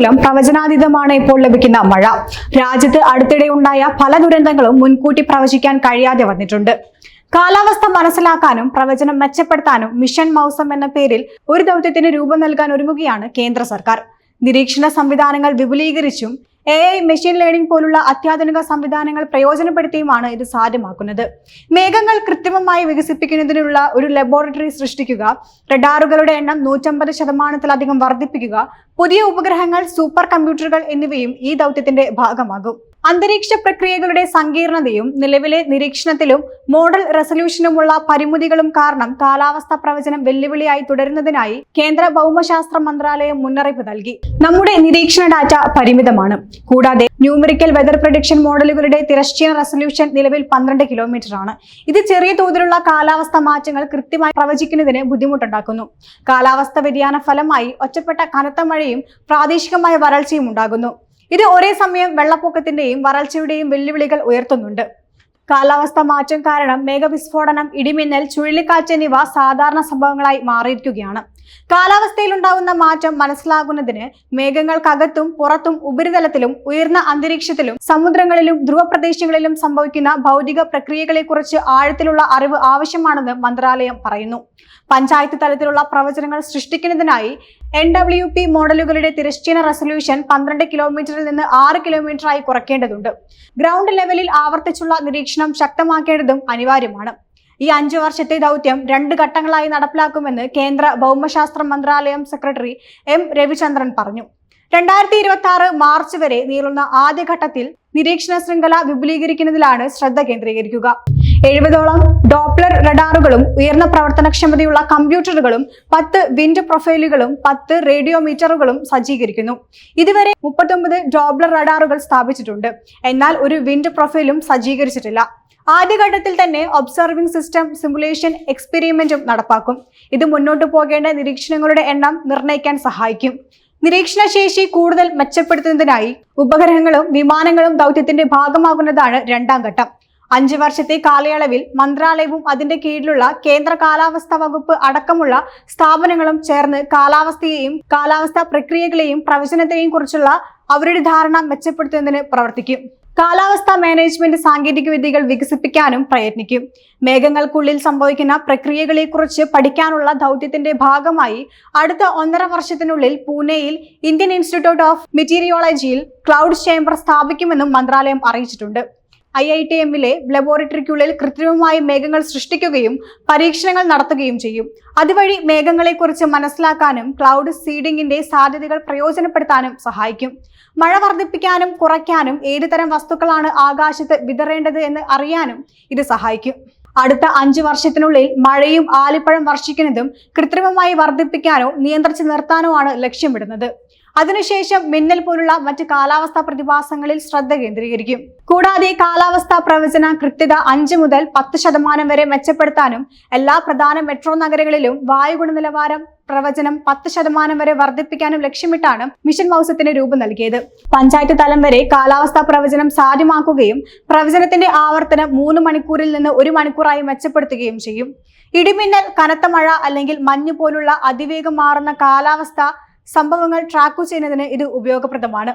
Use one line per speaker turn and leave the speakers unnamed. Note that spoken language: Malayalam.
മൂലം പ്രവചനാതീതമാണ് ഇപ്പോൾ ലഭിക്കുന്ന മഴ. രാജ്യത്ത് അടുത്തിടെ ഉണ്ടായ പല ദുരന്തങ്ങളും മുൻകൂട്ടി പ്രവചിക്കാൻ കഴിയാതെ വന്നിട്ടുണ്ട്. കാലാവസ്ഥ മനസ്സിലാക്കാനും പ്രവചനം മെച്ചപ്പെടുത്താനും മിഷൻ മൗസം എന്ന പേരിൽ ഒരു ദൗത്യത്തിന് രൂപം നൽകാൻ ഒരുങ്ങുകയാണ് കേന്ദ്ര സർക്കാർ. നിരീക്ഷണ സംവിധാനങ്ങൾ വിപുലീകരിച്ചും എ ഐ മെഷീൻ ലേണിംഗ് പോലുള്ള അത്യാധുനിക സംവിധാനങ്ങൾ പ്രയോജനപ്പെടുത്തിയുമാണ് ഇത് സാധ്യമാക്കുന്നത്. മേഘങ്ങൾ കൃത്രിമമായി വികസിപ്പിക്കുന്നതിനുള്ള ഒരു ലബോറട്ടറി സൃഷ്ടിക്കുക റഡാറുകളുടെ എണ്ണം നൂറ്റമ്പത് ശതമാനത്തിലധികം വർദ്ധിപ്പിക്കുക പുതിയ ഉപഗ്രഹങ്ങൾ സൂപ്പർ കമ്പ്യൂട്ടറുകൾ എന്നിവയും ഈ ദൗത്യത്തിന്റെ ഭാഗമാകും. അന്തരീക്ഷ പ്രക്രിയകളുടെ സങ്കീർണതയും നിലവിലെ നിരീക്ഷണത്തിലും മോഡൽ റെസല്യൂഷനുമുള്ള പരിമിതികളും കാരണം കാലാവസ്ഥാ പ്രവചനം വെല്ലുവിളിയായി തുടരുന്നതിനായി കേന്ദ്ര ഭൗമശാസ്ത്ര മന്ത്രാലയം മുന്നറിയിപ്പ് നൽകി. നമ്മുടെ നിരീക്ഷണ ഡാറ്റ പരിമിതമാണ്. കൂടാതെ ന്യൂമറിക്കൽ വെതർ പ്രഡിക്ഷൻ മോഡലുകളുടെ തിരശ്ചീന റെസല്യൂഷൻ നിലവിൽ പന്ത്രണ്ട് കിലോമീറ്റർ ആണ് ഇത് ചെറിയ തോതിലുള്ള കാലാവസ്ഥ മാറ്റങ്ങൾ കൃത്യമായി പ്രവചിക്കുന്നതിന് ബുദ്ധിമുട്ടുണ്ടാക്കുന്നു. കാലാവസ്ഥ വ്യതിയാന ഫലമായി ഒറ്റപ്പെട്ട കനത്ത മഴയും പ്രാദേശികമായ വരൾച്ചയും ഉണ്ടാകുന്നു. ഇത് ഒരേ സമയം വെള്ളപ്പൊക്കത്തിന്റെയും വരൾച്ചയുടെയും വെല്ലുവിളികൾ ഉയർത്തുന്നുണ്ട്. കാലാവസ്ഥ മാറ്റം കാരണം മേഘവിസ്ഫോടനം ഇടിമിന്നൽ ചുഴലിക്കാറ്റ് എന്നിവ സാധാരണ സംഭവങ്ങളായി മാറിയിരിക്കുകയാണ്. കാലാവസ്ഥയിൽ ഉണ്ടാകുന്ന മാറ്റം മനസ്സിലാകുന്നതിന് മേഘങ്ങൾക്കകത്തും പുറത്തും ഉപരിതലത്തിലും ഉയർന്ന അന്തരീക്ഷത്തിലും സമുദ്രങ്ങളിലും ധ്രുവപ്രദേശങ്ങളിലും സംഭവിക്കുന്ന ഭൗതിക പ്രക്രിയകളെക്കുറിച്ച് ആഴത്തിലുള്ള അറിവ് ആവശ്യമാണെന്ന് മന്ത്രാലയം പറയുന്നു. പഞ്ചായത്ത് തലത്തിലുള്ള പ്രവചനങ്ങൾ സൃഷ്ടിക്കുന്നതിനായി എൻ ഡബ്ല്യു പി മോഡലുകളുടെ തിരശ്ചീന റെസൊല്യൂഷൻ പന്ത്രണ്ട് കിലോമീറ്ററിൽ നിന്ന് ആറ് കിലോമീറ്ററായി കുറയ്ക്കേണ്ടതുണ്ട്. ഗ്രൗണ്ട് ലെവലിൽ ആവർത്തിച്ചുള്ള നിരീക്ഷണം ശക്തമാക്കേണ്ടതും അനിവാര്യമാണ്. ഈ അഞ്ചു വർഷത്തെ ദൗത്യം രണ്ട് ഘട്ടങ്ങളായി നടപ്പിലാക്കുമെന്ന് കേന്ദ്ര ഭൗമശാസ്ത്ര മന്ത്രാലയം സെക്രട്ടറി എം രവിചന്ദ്രൻ പറഞ്ഞു. രണ്ടായിരത്തി ഇരുപത്തി ആറ് മാർച്ച് വരെ നീളുന്ന ആദ്യഘട്ടത്തിൽ നിരീക്ഷണ ശൃംഖല വിപുലീകരിക്കുന്നതിലാണ് ശ്രദ്ധ കേന്ദ്രീകരിക്കുക. എഴുപതോളം ഡോപ്ലർ റഡാറുകളും ഉയർന്ന പ്രവർത്തനക്ഷമതയുള്ള കമ്പ്യൂട്ടറുകളും പത്ത് വിൻഡ് പ്രൊഫൈലുകളും പത്ത് റേഡിയോമീറ്ററുകളും സജ്ജീകരിക്കുന്നു. ഇതുവരെ മുപ്പത്തൊമ്പത് ഡോപ്ലർ റഡാറുകൾ സ്ഥാപിച്ചിട്ടുണ്ട്. എന്നാൽ ഒരു വിൻഡ് പ്രൊഫൈലും സജ്ജീകരിച്ചിട്ടില്ല. ആദ്യഘട്ടത്തിൽ തന്നെ ഒബ്സർവിംഗ് സിസ്റ്റം സിമുലേഷൻ എക്സ്പെരിമെന്റും നടപ്പാക്കും. ഇത് മുന്നോട്ട് പോകേണ്ട നിരീക്ഷണങ്ങളുടെ എണ്ണം നിർണയിക്കാൻ സഹായിക്കും. നിരീക്ഷണ ശേഷി കൂടുതൽ മെച്ചപ്പെടുത്തുന്നതിനായി ഉപഗ്രഹങ്ങളും വിമാനങ്ങളും ദൗത്യത്തിന്റെ ഭാഗമാകുന്നതാണ് രണ്ടാം ഘട്ടം. അഞ്ച് വർഷത്തെ കാലയളവിൽ മന്ത്രാലയവും അതിന്റെ കീഴിലുള്ള കേന്ദ്ര കാലാവസ്ഥാ വകുപ്പ് അടക്കമുള്ള സ്ഥാപനങ്ങളും ചേർന്ന് കാലാവസ്ഥയെയും കാലാവസ്ഥാ പ്രക്രിയകളെയും പ്രവചനത്തെയും കുറിച്ചുള്ള അവരുടെ ധാരണ മെച്ചപ്പെടുത്തുന്നതിന് പ്രവർത്തിക്കും. കാലാവസ്ഥാ മാനേജ്മെന്റ് സാങ്കേതിക വിദ്യകൾ വികസിപ്പിക്കാനും പ്രയത്നിക്കും. മേഘങ്ങൾക്കുള്ളിൽ സംഭവിക്കുന്ന പ്രക്രിയകളെക്കുറിച്ച് പഠിക്കാനുള്ള ദൗത്യത്തിന്റെ ഭാഗമായി അടുത്ത ഒന്നര വർഷത്തിനുള്ളിൽ പൂനെയിൽ ഇന്ത്യൻ ഇൻസ്റ്റിറ്റ്യൂട്ട് ഓഫ് മെറ്റീരിയോളജിയിൽ ക്ലൗഡ് ചേംബർ സ്ഥാപിക്കുമെന്നും മന്ത്രാലയം അറിയിച്ചിട്ടുണ്ട്. ഐ ഐ ടി എമ്മിലെ ലബോറട്ടറിക്കുള്ളിൽ കൃത്രിമമായി മേഘങ്ങൾ സൃഷ്ടിക്കുകയും പരീക്ഷണങ്ങൾ നടത്തുകയും ചെയ്യും. അതുവഴി മേഘങ്ങളെക്കുറിച്ച് മനസ്സിലാക്കാനും ക്ലൗഡ് സീഡിങ്ങിന്റെ സാധ്യതകൾ പ്രയോജനപ്പെടുത്താനും സഹായിക്കും. മഴ വർദ്ധിപ്പിക്കാനും കുറയ്ക്കാനും ഏതുതരം വസ്തുക്കളാണ് ആകാശത്ത് വിതറേണ്ടത് എന്ന് അറിയാനും ഇത് സഹായിക്കും. അടുത്ത അഞ്ചു വർഷത്തിനുള്ളിൽ മഴയും ആലിപ്പഴം വർഷിക്കുന്നതും കൃത്രിമമായി വർദ്ധിപ്പിക്കാനോ നിയന്ത്രിച്ചു നിർത്താനോ ആണ് ലക്ഷ്യമിടുന്നത്. അതിനുശേഷം മിന്നൽ പോലുള്ള മറ്റ് കാലാവസ്ഥാ പ്രതിഭാസങ്ങളിൽ ശ്രദ്ധ കേന്ദ്രീകരിക്കും. കൂടാതെ കാലാവസ്ഥാ പ്രവചന കൃത്യത അഞ്ച് മുതൽ പത്ത് ശതമാനം വരെ മെച്ചപ്പെടുത്താനും എല്ലാ പ്രധാന മെട്രോ നഗരങ്ങളിലും വായു ഗുണനിലവാരം പ്രവചനം പത്ത് ശതമാനം വരെ വർദ്ധിപ്പിക്കാനും ലക്ഷ്യമിട്ടാണ് മിഷൻ മൗസത്തിന് രൂപം നൽകിയത്. പഞ്ചായത്ത് തലം വരെ കാലാവസ്ഥാ പ്രവചനം സാധ്യമാക്കുകയും പ്രവചനത്തിന്റെ ആവർത്തനം മൂന്ന് മണിക്കൂറിൽ നിന്ന് ഒരു മണിക്കൂറായി മെച്ചപ്പെടുത്തുകയും ചെയ്യും. ഇടിമിന്നൽ കനത്ത മഴ അല്ലെങ്കിൽ മഞ്ഞ് പോലുള്ള അതിവേഗം മാറുന്ന കാലാവസ്ഥ സംഭവങ്ങൾ ട്രാക്കു ചെയ്യുന്നതിന് ഇത് ഉപയോഗപ്രദമാണ്.